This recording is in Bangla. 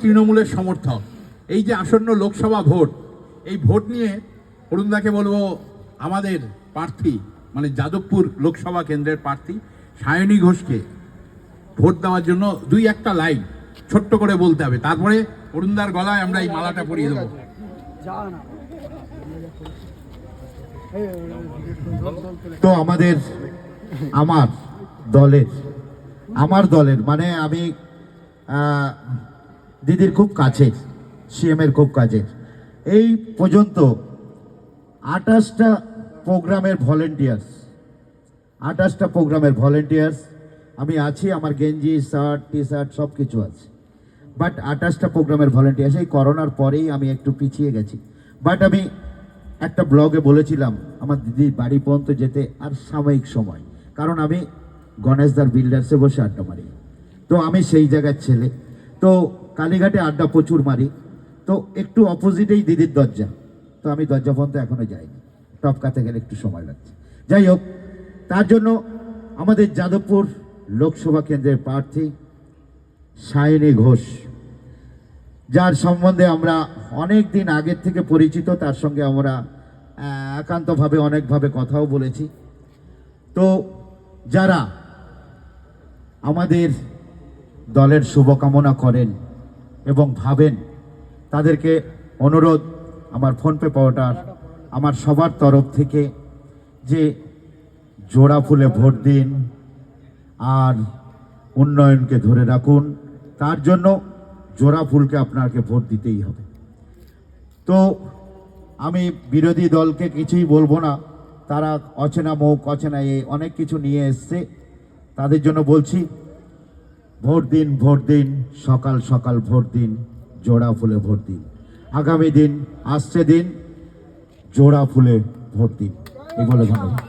তৃণমূলের সমর্থক। এই যে আসন্ন লোকসভা ভোট, এই ভোট নিয়ে অরুণদাকে বলব আমাদের প্রার্থী মানে যাদবপুর লোকসভা কেন্দ্রের প্রার্থী সায়নী ঘোষকে ভোট দেওয়ার জন্য দুই একটা লাইন ছোট্ট করে বলতে হবে। তারপরে অরুণদার গলায় আমরা এই মালাটা পরিয়ে দেবো। তো আমাদের, আমার দলের আমার দলের মানে আমি দিদির খুব কাছের সিএমের খুব কাছের এই পর্যন্ত আঠাশটা প্রোগ্রামের ভলেন্টিয়ার্স, আঠাশটা প্রোগ্রামের ভলেন্টিয়ার্স, আমি আছি, আমার গেঞ্জি, শার্ট টি শার্ট সব কিছু আছে। বাট আঠাশটা প্রোগ্রামের ভলেন্টিয়ার্স, এই করোনার পরেই আমি একটু পিছিয়ে গেছি। বাট আমি একটা ব্লগে বলেছিলাম, আমার দিদির বাড়ি পর্যন্ত যেতে আর সাময়িক সময়। কারণ আমি গণেশদার বিল্ডার্সে বসে আড্ডা মারি। তো আমি সেই জায়গার ছেলে। তো কালীঘাটে আড্ডা প্রচুর মারি। তো একটু অপোজিটেই দিদির দরজা। তো আমি দরজা পর্যন্ত এখনও যাইনি। টপকাতে গেলে একটু সময় লাগছে। যাই হোক, তার জন্য আমাদের যাদবপুর লোকসভা কেন্দ্রের প্রার্থী সায়নী ঘোষ, যার সম্বন্ধে আমরা অনেক দিন আগের থেকে পরিচিত, তার সঙ্গে আমরা একান্তভাবে, অনেকভাবে কথাও বলেছি। তো যারা আমাদের দলের শুভকামনা করেন এবং ভাবেন, তাদেরকে অনুরোধ আমার ফোনপে পাওয়াটার, আমার সবার তরফ থেকে যে জোড়া ফুলে ভোট দিন আর উন্নয়নকে ধরে রাখুন, তার জন্য জোড়া ফুলকে আপনাকে ভোট দিতেই হবে। তো আমি বিরোধী দলকে কিছুই বলব না, তারা অচেনা মুখ, অচেনা এ অনেক কিছু নিয়ে এসছে। তাদের জন্য বলছি ভোট দিন ভোট দিন সকাল সকাল ভোট দিন জোড়া ফুলে ভোট দিন। আগামী দিন আসছে দিন জোড়া ফুলে ভোট দিন। এগুলো ধন্যবাদ